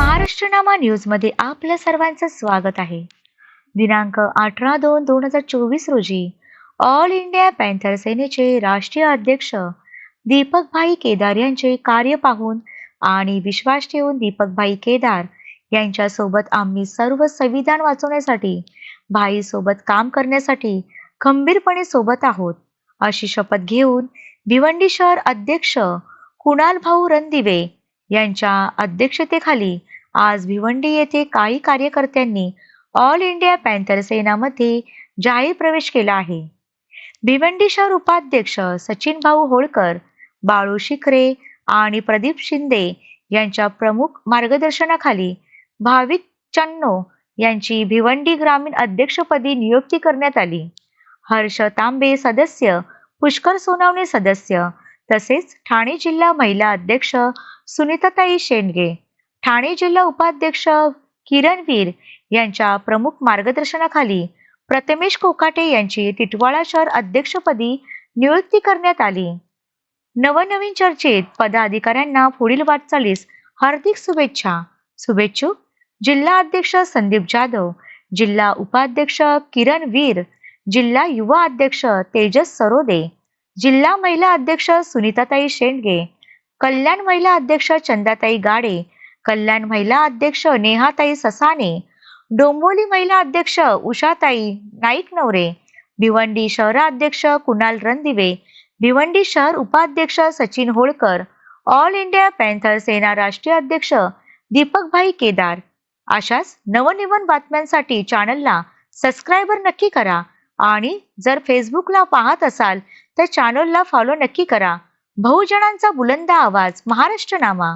महाराष्ट्रनामा न्यूजमध्ये आपल्या सर्वांचं स्वागत आहे. दिनांक अठरा दोन दोन हजार चोवीस रोजी ऑल इंडिया पॅन्थर सेनेचे राष्ट्रीय अध्यक्ष दीपकभाई केदार यांचे कार्य पाहून आणि विश्वास ठेवून दीपकभाई केदार यांच्यासोबत आम्ही सर्व संविधान वाचवण्यासाठी भाई सोबत काम करण्यासाठी खंबीरपणे सोबत आहोत अशी शपथ घेऊन भिवंडी शहर अध्यक्ष कुणाल भाऊ रणदिवे यांच्या अध्यक्षतेखाली आज भिवंडी येथे काही कार्यकर्त्यांनी ऑल इंडिया पॅन्थर सेनामध्ये जाहीर प्रवेश केला आहे. भिवंडी शहर उपाध्यक्ष सचिन भाऊ होळकर बाळू शिखरे आणि प्रदीप शिंदे यांच्या प्रमुख मार्गदर्शनाखाली भाविक चन्नो यांची भिवंडी ग्रामीण अध्यक्षपदी नियुक्ती करण्यात आली. हर्ष तांबे सदस्य पुष्कर सोनावणे सदस्य तसेच ठाणे जिल्हा महिला अध्यक्ष सुनीताताई शेंडगे ठाणे जिल्हा उपाध्यक्ष किरणवीर यांच्या प्रमुख मार्गदर्शनाखाली प्रथमेश कोकाटे यांची टिटवाळा शहर अध्यक्षपदी नियुक्ती करण्यात आली. नवनवीन चर्चेत पदाधिकाऱ्यांना पुढील वाटचालीस हार्दिक शुभेच्छा. शुभेच्छुक जिल्हा अध्यक्ष संदीप जाधव जिल्हा उपाध्यक्ष किरण वीर जिल्हा युवा अध्यक्ष तेजस सरोदे जिल्हा महिला अध्यक्ष सुनीताताई शेंडगे कल्याण महिला अध्यक्ष चंदाताई गाडे कल्याण महिला अध्यक्ष नेहाताई ससाने डोंबोली महिला अध्यक्ष उषाताई नाईक नवरे भिवंडी शहराध्यक्ष कुणाल रणदिवे भिवंडी शहर उपाध्यक्ष Sachin Holkar all India panther Sena राष्ट्रीय अध्यक्ष दीपकभाई केदार. अशाच नवनिवन बातम्यांसाठी चॅनलला सबस्क्रायबर नक्की करा आणि जर फेसबुकला पाहत असाल तर चॅनलला फॉलो नक्की करा. बहुजनांचा बुलंद आवाज महाराष्ट्र नामा